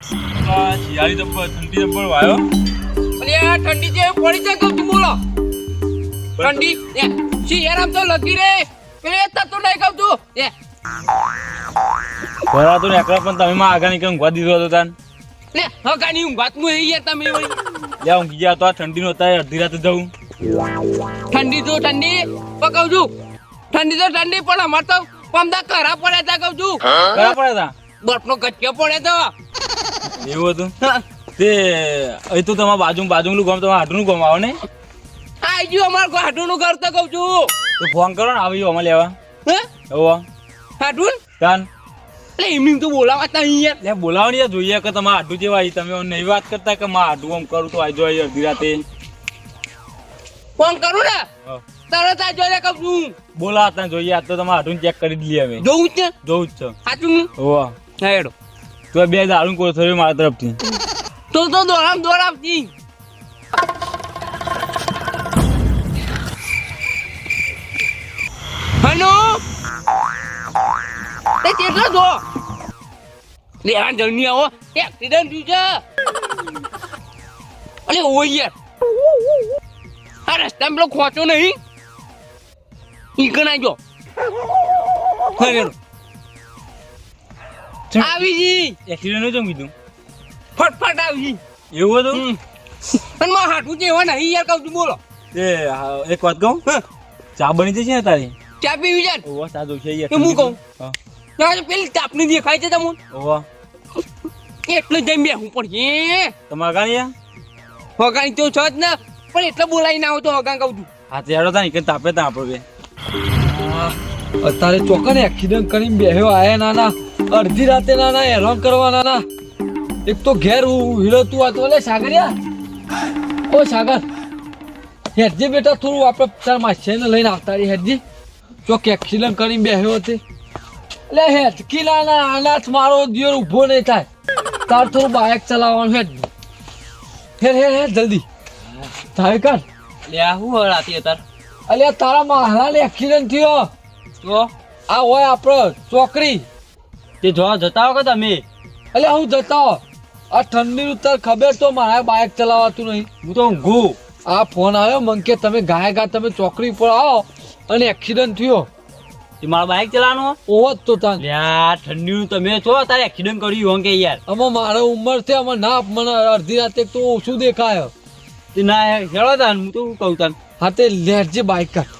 શિયાળી ઠંડી જબ્બર વાયો અરે ઠંડી જે પડી જાય કહું તું બોલો. ઠંડી એ આમ તો લગી રે. પેલે થતું નહીં કહું તું એ. ભરા તો પણ તમે માં આગળ નીકળી દીધો હતો તાન. લે હકાની હું વાત મું યાર તમે વળી. લે હું ગયા તો આ ઠંડીનો તાય અડધી રાતે જવું ઠંડી તો ઠંડી પણ છું ઠંડી તો ઠંડી પણ અમાર તો પમદા કરા પડે તા કહું છું. કરા પડ્યા તા? બરફનો કચ્યો પડે તો. એવું હતું? તે અહીં તો તમારા બાજુ બાજુનું ગામ તમારા હાટુનું ગામ આવો ને? આવી ગયું અમાર હાટું નું ઘર તો કહું છું. તો ફોન કરો ને આવી અમારે લેવા. હે? હવે હાટું? તાન એટલે એમની તો બોલાવા તા અહીંયા એટલે બોલાવવાની યાર જોઈએ કે તમે આઢું જેવા તમે નહીં વાત કરતા કે માં આઢું આમ કરું તો આજો અહીં અડધી રાતે. ફોન કરું ને? તરત આ જોઈ કહું છું. બોલા હતા જોઈએ આ તો તમે આઢું ચેક કરી દઈએ અમે. જોઉં જ છે? જોઉં જ છે. સાચું હોવા. હા તો બે દારૂ કોઈ થયું મારા તરફથી. તો તો દોરામ દોરામથી હલો? કેટલો દો લે આ જલ્દી આવો. એક્સિડન્ટ થયું છે. અરે ઓય યાર. આ રસ્તામાં પેલો ખોચો નહીં. ઈ કણ જો. આવી જી. એક્સિડન્ટનું કીધું ફટફટ આવી એવું હતું. પણ નહીં યાર કહું છું બોલો. એક વાત કહું? ચા બની જશે ને તારી? ચા પીવી જાય ચા જોશે યાર. હું કહું? હા. ના, પેલી તાપની દેખાય છે તમને. ઓવા એટલે જઈને બેહું પડશે તમારા ગાડી યા હગાઈ તો છો જ ને પણ એટલે બોલાવી ના આવો તો હગા કહું છું. હા તે હેડો તા ને કે તાપે તા આપણે બે. અત્યારે ચોકન એક્સિડન્ટ કરીને બેહ્યો આયા નાના. અડધી રાતે નાના હેરાન કરવા નાના. એક તો ઘેર આ તો લે સાગરિયા. ઓ સાગર. હેરજી બેટા થોડું આપણે તાર માસીને લઈને આવતા હેરજી ચોક એક્સિડન્ટ કરીને બેહ્યો તે. એટલે હેડકી નાના અનાથ મારો દિયોર ઊભો નહીં થાય. તાર થોડું બાઇક ચલાવવાનું હેડ હેર હેર હેર જલ્દી. થાય કર લે આ હું હળાતી તાર અલે તારા મહારાને એક્સિડન્ટ થયો. તો? આ હોય આપણો ચોકરી તે જોવા જતા હો કે તમે? અલે હું જતા હો. આ ઠંડી ઉતર ખબર તો મારા બાઇક ચલાવાતું નહીં. હું તો ઊંઘું આ ફોન આવ્યો મન કે તમે ગાય ગા તમે ચોકડી પર આવો. અને એક્સિડન્ટ થયો. તે મારા બાઇક ચલાવવાનું? ઓવો જ તો તાન. ઠંડી ઠંડીનું તમે છો તારે એક્સિડન્ટ કર્યું હોં કે યાર. આમાં મારો ઉંમર છે અમે ના મને અડધી રાતે તો ઓછું દેખાય. તે ના હેળો તાન હું તો કહું તાન? હા તે લેટજે બાઇક કાઢ.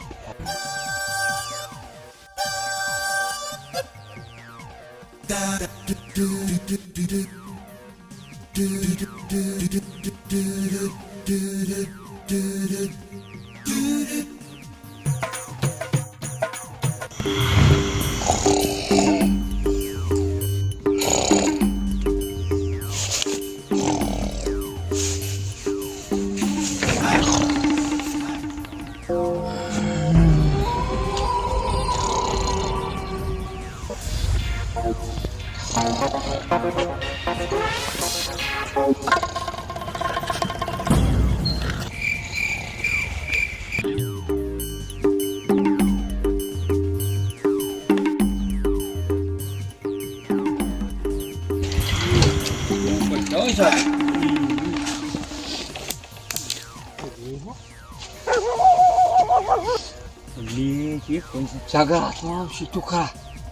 ખરા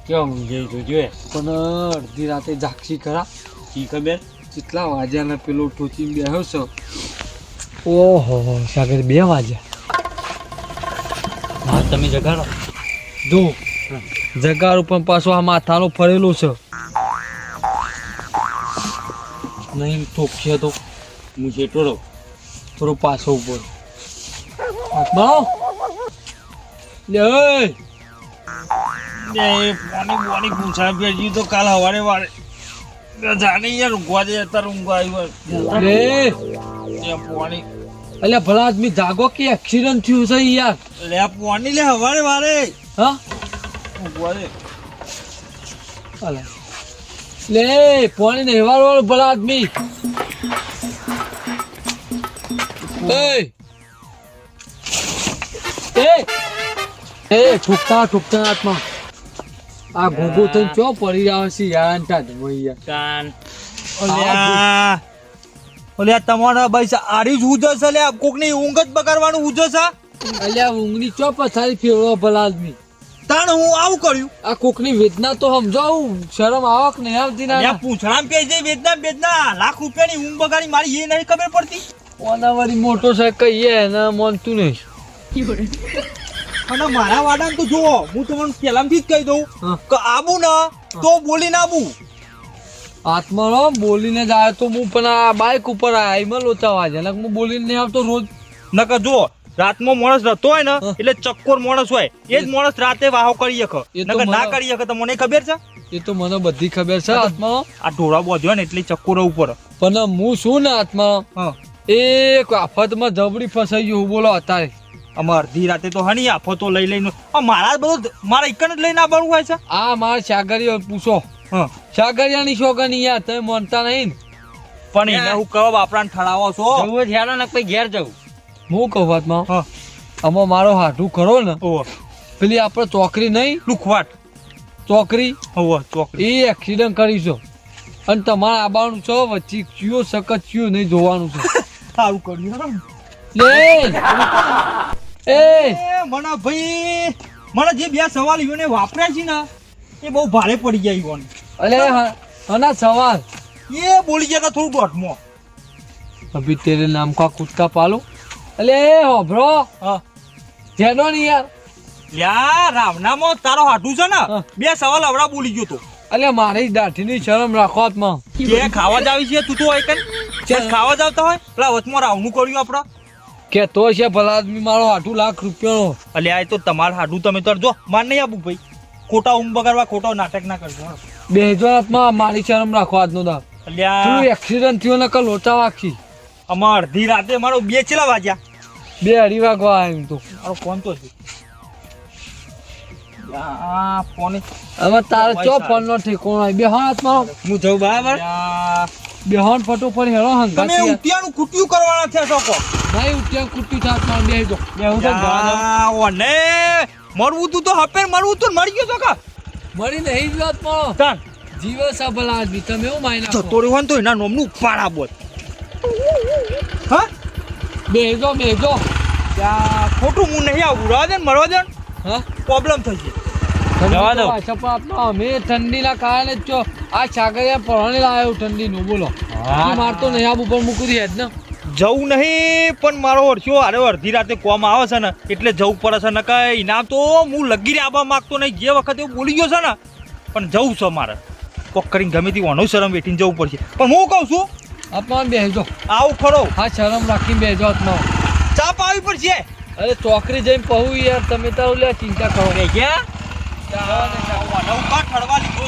કેમ ઊંઘે જોજો પણ અડધી રાતે જાગશી ખરા કી ખબર કેટલા વાગ્યા ને પેલો ટોચી બેહ્યો છે ઓહો, સાગર, બે વાગ્યા હા, તમે જગાડો. જો, જગાડું પણ પાછો આ માથાનો ફરેલો છે. નહીં ઠોકશે તો હું જેટલો થોડો પાછો ઉપર આત્મા લે પોની પાણી પૂછા ભેજી તો કાલ હવારે વારે. જાણે યાર ઊંઘવા દે અત્યારે ઊંઘવા આવ્યો. લે. લે પાણી. અલ્યા ભલા આદમી જાગો કે એક્સિડન્ટ થયું છે યાર. લે પાણી લે હવારે વારે. હા? ઊંઘવા દે. અલે લે પોની ને હેવાર વાળો ભલા આદમી. એ! ઠુકતા ઠુકતા હાથમાં આ ઘોઘો થઈને ચો પડી આવે છે? યાર અંટા ધમૈયા કાન. ઓલ્યા. ઓલ્યા તમારા ભાઈ આરી જ ઉજસ છે લ્યા. કોકની ઊંઘ જ બગાડવાનું ઉજસ અલ્યા ઊંઘની ચો પથારી ફેરવો ભલા આદમી. તાણ હું આવું કર્યું? આ કોકની વેદના તો સમજાવું શરમ આવક નહીં આવતી ના લ્યા પૂંછડામાં પે વેદના વેદના. લાખ રૂપિયાની ઊંઘ બગાડી મારી એ નહીં ખબર પડતી? ઓનાવાળી મોટો સાહેબ કહીએ એને માનતું નહીં. અને મારા વાડાને તો જુઓ હું તમને પહેલાથી જ કહી દઉં કે આબુ ના તો બોલીને આબુ આત્માનો બોલીને જ આવ્યો તો હું પણ આ બાઇક ઉપર આઈમાં લોચા વાજે નકર હું બોલીને નહીં આવતો રોજ. નકર જુઓ રાતમાં માણસ રહેતો હોય ને એટલે ચક્કોર માણસ હોય. એ જ માણસ રાતે વાહો કરી શકે. નકર ના કરી શકે તો મને ખબર છે? એ તો મને બધી ખબર છે આત્મા આ ઢોળા બોધ્યો ને એટલે ચક્કોર ઉપર. પણ હું શું ને આત્મા હા. એક આફતમાં જબડી ફસાઈ ગયું બોલો અત્યારે. અમાર અડધી રાતે તો હની આફતો લઈ લઈને. મારા બધું મારા એકને જ લઈને આવવાનું હોય છે? આ મારા સાગરીઓ પૂછો. હા. સાગરિયાની શોગની યાર તમે માનતા નહીં પણ એને હું કહો બાપરાને ઠરાવો છો? હું હેડો ને પછી ઘેર જવું. હું કહું વાતમાં? હા. આમાં મારો હાઠું ખરો ને પેલી આપણે ચોકરી નહીં? લુખવાટ. ચોકરી? હવે ચોકરી. એ એક્સિડન્ટ કરીશું અને તમારે આબાનું છો વચ્ચે ચિયો સખત ચિયો નહીં જોવાનું છે. સારું કર્યું લે! એ મના ભાઈ મને જે બે સવાલ યોને વાપર્યા છે ને એ બહુ ભારે પડી ગયા યોને અલે હના સવાલ? એ બોલી ગયા તા થોડું ગોઠમો. અભી તેરે નામ કા કુત્તા પાલો? અલે હોભરો હા જેનો નહીં યાર. લ્યા રામનામો તારો હાટું છે ને બે સવાલ અવડા બોલી ગયો તો. અલે મારી દાઢીની શરમ રાખો આત્મા કે ખાવા જ આવી છે તું તો હોય કે ખાવા જ આવતા હોય? પેલા વચમાં રાવનું કર્યું આપડે. કે તો છે ભલા આદમી મારો આઠું લાખ રૂપિયાનો. અલ્યા આ તો તમારે હાડું તમે તો જો માર નહીં આપું ભાઈ. ખોટા ઊંઘ બગાડવા ખોટા નાટક ના કરજો. બેજો હાથમાં મારી શરમ રાખો આજનો દા અલ્યા તું એક્સિડન્ટ થયો ને કલ લોચા વાગશી. અમાર અડધી રાતે મારો બે ચેલા વાગ્યા. બે અઢી વાગવા આવ્યું તો. મારો ફોન તો છે. આ ફોન હવે તારે ચો ફોન નો ઠેકોણો હોય બે હાથમાં. હું જઉં બરાબર. બે ફોટો પર હેરો તમે હંગાતી ઉટિયાનું કુટિયું કરવાના છે શકો નહીં ઉટિયા કુટિયું થાતમાં બે જો. બેહું તો જવા દો. ઓને. મરવું તું તો હપે મરવું તું મરી ગયો તો મરી નહીં જ વાતમાં તાન. જીવે ભલા આદમી તમે એવું જતો નાખો. તો હોય તો એના નોમનું પાડા બોલ. હા? બેજો બેજો ત્યાં ખોટું હું નહીં આવું. ને મરવા દે હા? પ્રોબ્લેમ થઈ છે જવા દો. પાછા અમે ઠંડીના કારણે જ છો. આ સાગરિયા પરણે લાવ્યો ઠંડીનું બોલો. મારતો નહીં આબુ પર મૂકી દે જ ને જવું નહીં પણ મારો વર્ષો અરે અડધી રાતે કોમ આવે છે ને એટલે જવું પડે છે ને કઈ. ઇનામ તો હું લગી આવવા માંગતો નહીં જે વખતે એવું બોલી ગયો છે ને પણ જવું છે મારે. કોક કરીને ગમે તે ઓનો શરમ વેઠીને જવું પડશે. પણ હું કહું છું આપણા બેસજો. આવું ખરો હા શરમ રાખીને બેજો હાથમાં. ચાપ આવી પડશે. અરે ચોકરી જઈને કહું યાર તમે તારું લે ચિંતા કરો. ગયા ઠરવા લીધો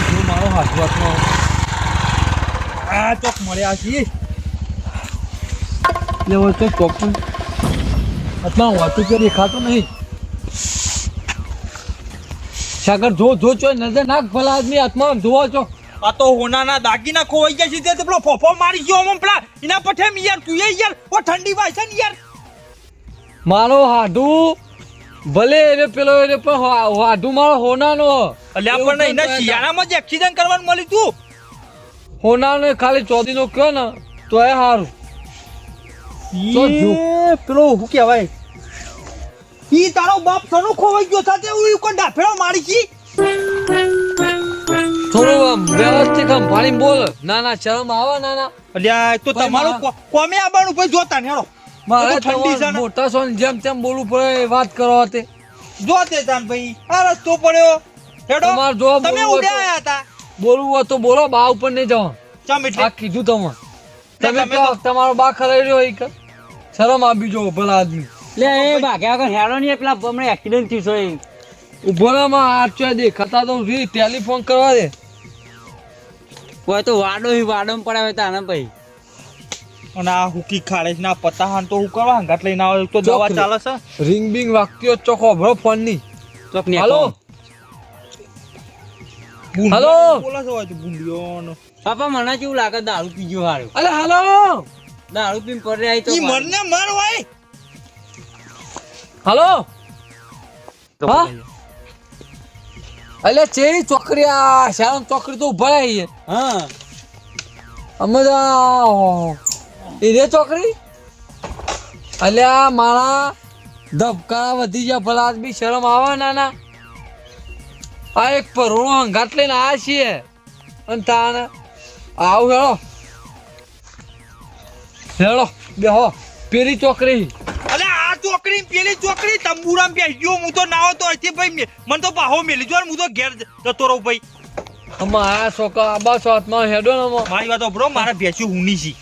છે મારો હાથ હાથમાં આ ચોક મળ્યા છીએ લેવો તો ચોકન હાથમાં વાતું કે દેખાતું નહીં સાગર, જો જો ચો નજર નાખ, ભલા આદમી હાથમાં જોવા છો. આ તો હોનાના દાગીના ખોવાઈ ગયા છે તે પેલો ફોફો મારી ગયો આમ પેલા. એના પઠે યાર તું યાર ઓ ઠંડી વાય છે ને યાર. મારો હાડુ ભલે એને પેલો એને પણ હાડુ મારો હોનાનો. એટલે આપણને પણ એના શિયાળામાં જ એક્સિડન્ટ કરવાનું મળ્યું તું. હોનાનો ખાલી ચોદીનો કયો ને તો એ સારું પેલો શું કહેવાય? ઈ તારો બાપ સનો ખોવાઈ ગયો સાથે? હું કોઈ ડાફેડો મારી છી? થોડું આમ વ્યવસ્થિત આમ બોલ. ના ના શરમ આવે ના ના અલ્યા તો તમારું કોમે આવવાનું જોતા ને હેડો. મારે ઠંડી છે મોટા સોન જેમ તેમ બોલવું પડે વાત કરો તે. જોતે તાન ભાઈ. આ રસ્તો પડ્યો. હેડો. તમારે જોવા તમે બોલવું ઉડ્યા આયા હતા. બોલવું તો બોલો બા ઉપર નહીં જવા ચમ એટલે? આ કીધું તમે તમે તમારો બા ખરાઈ રહ્યો હોય શરમ આપી જો ભલા આદમી. લે એ ભાગ્યા વગર હેડો નહીં પેલા હમણાં એક્સિડન્ટ થયું છે. દેખાતા તો ટેલિફોન કરવા દે. કોઈ તો વાડો હી વાડો પડાવે તાને ભાઈ અને આ હુકી ખાડે ના પતા હાન તો હું કરવા? હંગાત લઈને આવે તો દવા ચાલે છે. રિંગ બિંગ વાગતી ચોખ્ખો ભરો ફોનની ચોકની હાલો. હલો? બોલે છે હોય તો પાપા મને કેવું લાગે દારૂ પીજો હારું? અલે હાલો. દારૂ પીને પડે આઈ તો ઈ મરને મર હોય. હાલો. હા? અલે ચેરી ચોકરી આ શાળા ચોકરી તો ઊભા રહી હા. અમે આ- એ રે ચોકરી અલ્યા મારા ધબકા વધી ગયા ભલા આદમી શરમ આવે ના ના આ એક પરોણો હંગાટ લઈને આવ્યા છીએ. અને તાને આવું હેળો. હેળો બેહો પેરી ચોકરી આ ચોકડી પેલી ચોકડી તંબુરામ બે ગયો. હું તો નાવો તો અહીંથી ભાઈ મને તો બાહો મેલી જો હું તો ઘેર જતો રહું ભાઈ. અમારા છોકરા આબા શોતમાં હેડો ને મારી વાત બ્રો મારા ભેંસી હુની છે.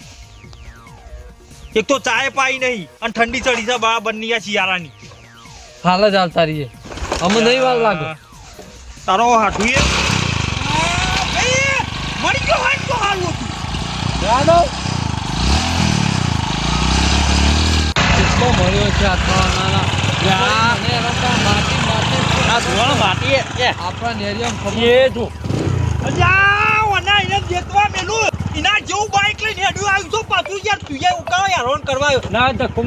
એક તો ચાય પાઈ નહીં અને ઠંડી ચડી છે બા બની આ શિયાળાની. હાલ જ હાલતા રહીએ અમે નહીં વાર લાગો. તારો હાથું એ. મરી ગયો હોય તો હારું હતું. કેટલો મળ્યો છે હાથમાં નાના મને રમતા માટી માટી આ ધોરણ માટી એ આપણા નેરિયમ ખબર એ જો અલ્યા, ઓના એને દેતવા મેલું. ધક્કો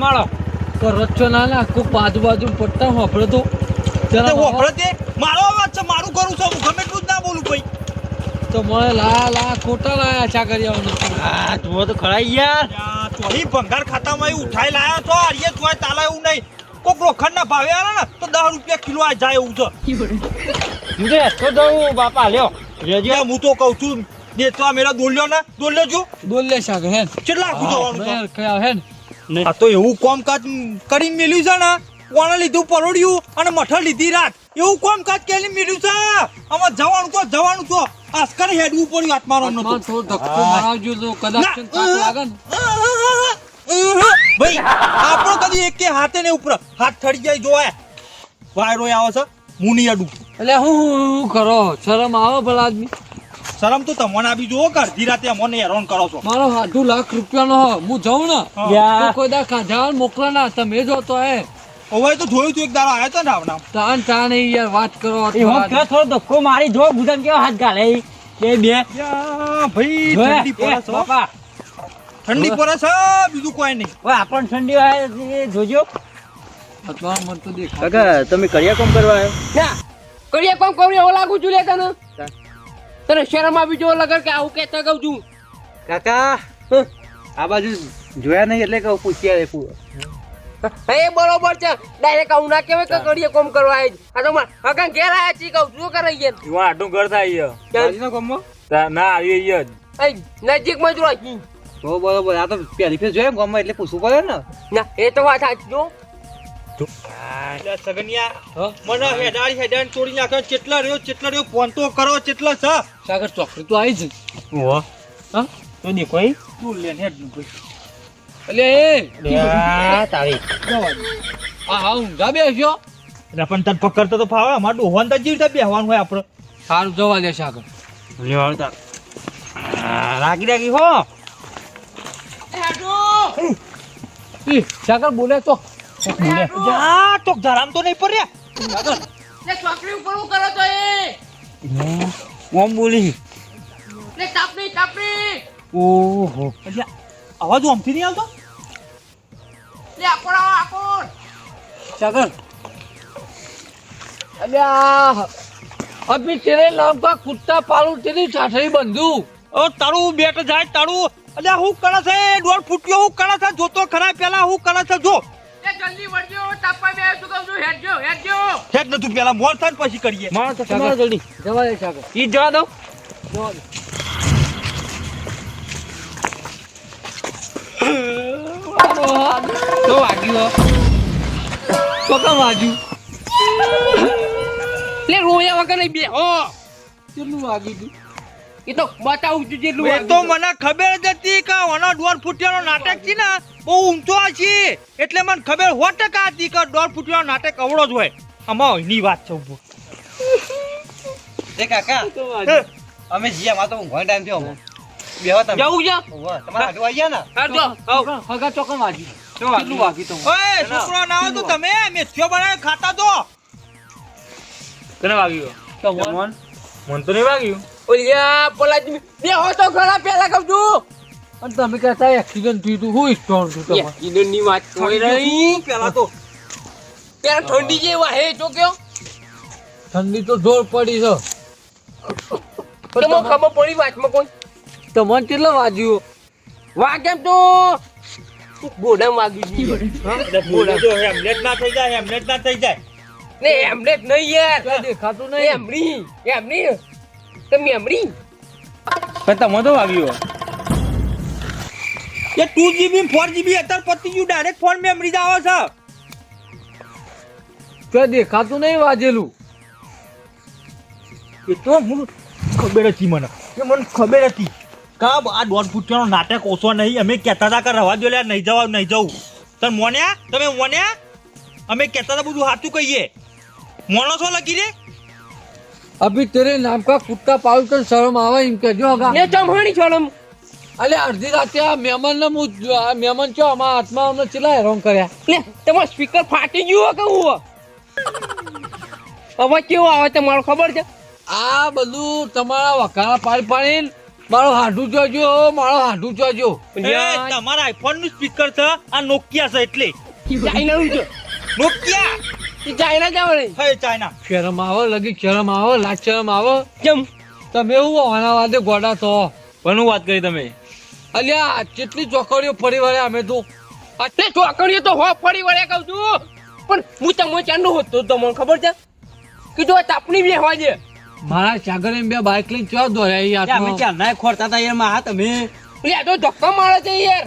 કરો છો નાના કોઈ બાજુ બાજુ પટ્ટા હોપડે તો. મારો મારું કરું છું હું ગમે એટલું જ ના બોલું ભાઈ તો મને લા લા ખોટા લાયા ચા કરી આ જુઓ તો ખરાઈ યાર. યા, ભંગાર ખાતામાં એ ઉઠાઈ લાયા છો? અરિયે તોય તાલા એવું નહીં. કોક લોખંડના ભાવે આવે ને તો દસ રૂપિયા કિલો આ જાય એવું છે. તો દઉં બાપા લ્યો. રેજે. હું તો કહું છું દેતવા મેરા દોલ્યો ને દોલ્યો છું. બોલ લે શાક હે. કેટલા આખું હે આ તો એવું કામકાજ કરીને મેલ્યું છે ને કોણે લીધું પરોડ્યું અને મઠ લીધી રાત. એવું કામકાજ કેલી મીડ્યું છે? આમાં જવાનું તો જવાનું તો. આસ્કર હેડવું પડ્યું આત્મારામ નતો થોડો ધક્કો મારજો તો કદાચ છે ને. કાંક લાગે ને. ભાઈ આપણો કદી એક કે હાથે ને ઉપર હાથ ઠડી જાય જોવાય વાયરો આવે છે મુની અડું. એટલે હું કરો? શરમ આવે ભલા આદમી? શરમ તો તમને આપી જોવો કર ધીરા રાતે મને હેરાન કરો છો. મારો હાથું લાખ રૂપિયાનો હો. જાઉં ને. તો કોઈ દા ખાધા મોકલા ના તમે જો તો હે. હવે તો જોયું તું એક દાડો આયો તો ને આવના. તાન તાન યાર વાત કરો એ હોમ કે થોડો ધક્કો મારી જો ગુદન કેવો હાથ ગાલે. બે બે. ભાઈ ઠંડી પડે છે બાપા. ઠંડી પડે છે બીજું કોઈ નહીં. ઓય આપણ ઠંડી હોય એ જોજો. અથવા મન તો દેખાય. કાકા તમે કરિયા કામ કરવા આવ્યો? ક્યાં? કરીએ કામ કરી એવો લાગુ છું લે તને. તને શરમ આવી જો લગર કે આવું કેતો કહું છું. કાકા આ બાજુ જોયા નહીં એટલે કહું પૂછ્યા હે બરોબર છે. ડાયરેક્ટ આવું ના કહેવાય કે કરીએ કોમ કરવા આવી આ તો માર ઘેર આયા છી કહું શું કરે યાર? એવા આટલું ઘર થાય ક્યાં? ના આવી અહીંયા નજીકમાં જ રહી તો બરોબર આ તો પહેલી ફેર જોયા ગામમાં એટલે પૂછવું પડે ને. ના એ તો વાત સાચી જો. સગનિયા મને તોડી નાખ્યો ચેટલા રહ્યો ચેટલા રહ્યો ફોન તો કરો ચેટલા છે. સાગર ચોકડી તો આવી જ ઓહો. હા? તો દેખો ઈ તું લે હેડ ભાઈ. પણ તને પકડતો તો ફાવે અમારે ડોહોન તો જેવી બેહવાનું હોય આપણે સારું જવા દે આગળ લેવાળ તાર. રાગી રાગી હો. સાગર બોલે તો. જા તો ધરામ તો નહીં પડ્યા લે ચોકડી ઉપર હું કરો તો એ. ઓમ બોલી. લે તાપણી તાપણી ઓહો. અવાજ આમથી નહીં આવતો? લે આપણ આવો આપણ. સાગર અલ્યા અભી તેરે નામ કા કુત્તા પાલું તેરી ઠાઠરી બંધુ. ઓ તારું બેટ જાય તારું. અલ્યા હું કરે છે? દોઢ ફૂટ્યો હું કરે છે? જોતો ખરા પેલા હું કરે છે? જો. લે જલ્દી વળજો તાપવા બે શું કહું છું? હેડજો હેડજો. હેડ નતું પેલા મોર થાય પછી કરીએ. મારો તો સાગર જલ્દી. જવા દે સાગર ઈ જવા દઉં જવા દે. તો વાગ્યું તો કામ વાગ્યું લે રોયા વગર નહીં બે ઓ કેટલું વાગ્યું તું એ તો બતાવું છું જેટલું એ તો મને ખબર જ હતી કે ઓનો દોઢ ફૂટિયાનો નાટક છે ને બહુ ઊંચો છે. એટલે મને ખબર હો ટકા હતી કે દોઢ ફૂટિયાનો નાટક અવળો જ હોય. આમાં એની વાત છે ઊભો એ કાકા તો અમે જીયા માં તો ઊંઘવાનો ટાઈમ થયો. બેહો તમે. જવું છે તમારા હાડું આવી ગયા ને? હેડજો હગા- હગા ચોકમ વાગ્યું કેટલું વાગ્યું તો ઓય છોકરો ના હોય તો તમે મેથીઓ બનાવી ખાતા તો. તને વાગ્યું? તમને જમવાનું? મને? તો નહીં વાગ્યું? ઓલી આ બે હો તો ખરા પેલા કહું છું. અને તમે કહેતા એક્સિડન્ટ થયું હતું હું સ્ટોન છું એક્સિડન્ટની વાત કોઈ નહીં. પેલા તો. પેલા ઠંડી જે વાહે તો કયો ઠંડી તો જોર પડી છે. ખબર પડી વાતમાં કોઈ. તમને કેટલો વાગ્યું? વાગ એમ તો બોડા વાગ્યું ગઈ જો હેમલેટ ના થઈ જાય હેમલેટ ના થઈ જાય. ને હેમલેટ નહીં યાર. દેખાતું નહીં. એમની એમની. તમે એમની? તમે તો વાગ્યું એ ટુ જીબી ફોર જીબી અત્યારે પતી ગયું ડાયરેક્ટ ફોન મેમરી જાવ છે. તો દેખાતું નહીં વાજેલું. એ તો મને ખબર હતી મને. એ મને ખબર હતી. કા આ દોઢ ફૂટનો નાટક ઓછો નહીં. અમે કહેતા હતા કે રવા દો લે નહીં જવા નહીં જવું. તને મોન્યા તમે મોન્યા અમે કહેતા હતા બધું સાચું કહીએ. મોણો છો લગી રે? અભી તેરે નામ કા કુત્તા પાડું તો શરમ આવે એમ કહેજો હગા ને ચમહણી છોડમ અલે અડધી રાતે આ મહેમાન ને હું મહેમાન છો અમારા હાથમાં અમને ચેલા હેરાન કર્યા? લે તમારો સ્પીકર ફાટી ગયો કે હું અવાજ કેવો આવે તમારો ખબર છે? આ બધું તમારા વખાણા પાડી પાડીને મારો હાડું જોજો મારો હાડું જોજો. તમારા આઈફોનનું સ્પીકર છે આ નોકિયા છે એટલે. નોકિયા ચાઇના જાવ ને હે ચાઇના. શરમ આવે લગી શરમ આવે લાજ શરમ આવે. જમ તમે એવું આના વાદે ગોડા તો પણ વાત કરી તમે? અલ્યા કેટલી ચોકડીઓ ફરી વળ્યા અમે તો. એટલે ચોકડીઓ તો હો ફરી વળ્યા કહું છું. પણ હું તમને ચાંદો હોતો તમને ખબર છે? કીધું જો તાપણી બે હોય છે મારા સાગર એમ બે બાઇક લઈને ચો દોર્યા યાર અમે ક્યાં ના ખોરતા હતા યારમાં તમે. એટલે તો ધક્કા મારે છે યાર.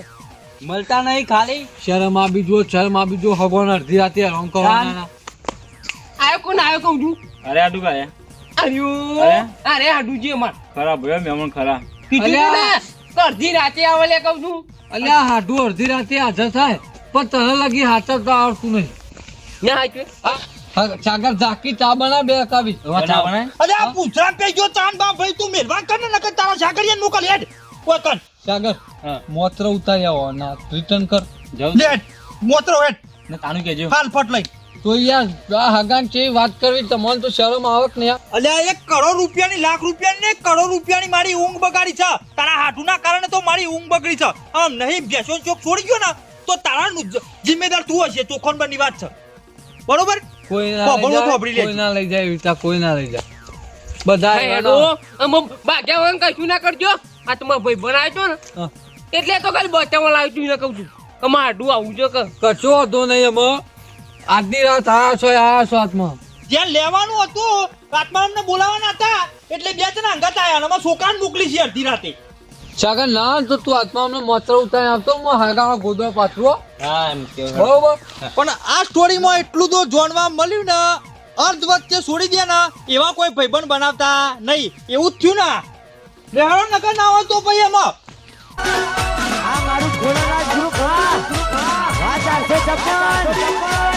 મળતા નહીં ખાલી. શરમ આ બીજો શરમ આ બીજો હગવાન અડધી રાતે રોંગ કરવાના આયો કોણ આયો કહું છું અરે આડુ કાય અરે? અરે છે અમાર. ખરા ભયો મહેમાન ખરા. કીધું ને અડધી રાતે આવે લે કહું છું. અલ્યા હાડુ અડધી રાતે હાજર થાય પણ તને લગી હાજર તો આવડતું નહીં. ના હાચવે. હા, સાગર ઝાકી ચા બના બે કાવી ચા બના અરે આ પૂછરા પે જો ચાંદ બા ભાઈ તું મહેરબાન કર ને નકર તારા સાગરિયા મોકલ હેડ. કોઈ કર. સાગર મોત્ર ઉતારી આવો ના રિટર્ન કર. જાઉં લે મોત્ર હેડ. ને તાનું કેજો હાલ ફટ લઈ. તો યાર આ હગાન છે વાત કરવી? તમને તો શરમ આવક ને નહીં? અલ્યા એક કરોડ રૂપિયાની લાખ રૂપિયાની ને એક કરોડ રૂપિયાની મારી ઊંઘ બગાડી છે. તારા હાટુના કારણે તો મારી ઊંઘ બગડી છે. આમ નહીં બેસો ચોક છોડી ગયો ને તો તારા જિમ્મેદાર તું હશે ચોખણ બની વાત છે. બરોબર? કોઈ ના. કોઈ ના લઈ જાય એવી કોઈ ના લઈ જાય. બધા હેડો આમ બાગ્યા વગર કશું ના કરજો. આ તમારો ભાઈ બનાવ્યો ને. એટલે તો ખાલી બચાવવા લાવ્યું છું કહું મારે આવું છે કશો વાંધો નહીં અમે આજની રાત આ છો આયા છો હાથમાં. જ્યાં લેવાનું હતું આત્મા અમને બોલાવવાના હતા એટલે બે જણા અંગત અને અમારા છોકરાને મોકલી છે અડધી રાતે. સાગર ના તો તું આત્મા અમને માત્ર ઉતારી આવતો હું હગાનો ગોદો પાથરો હા. એમ કે બરોબર? પણ આ સ્ટોરીમાં એટલું તો જાણવા મળ્યું ને અર્ધ વચ્ચે છોડી દે ને એવા કોઈ ભાઈબંધ બનાવતા નહીં. એવું જ થયું ને. લેહાડો નગર ના હોય તો ભાઈ એમાં. આ મારું ખોરાના ગ્રુપ હા. હા ચારસો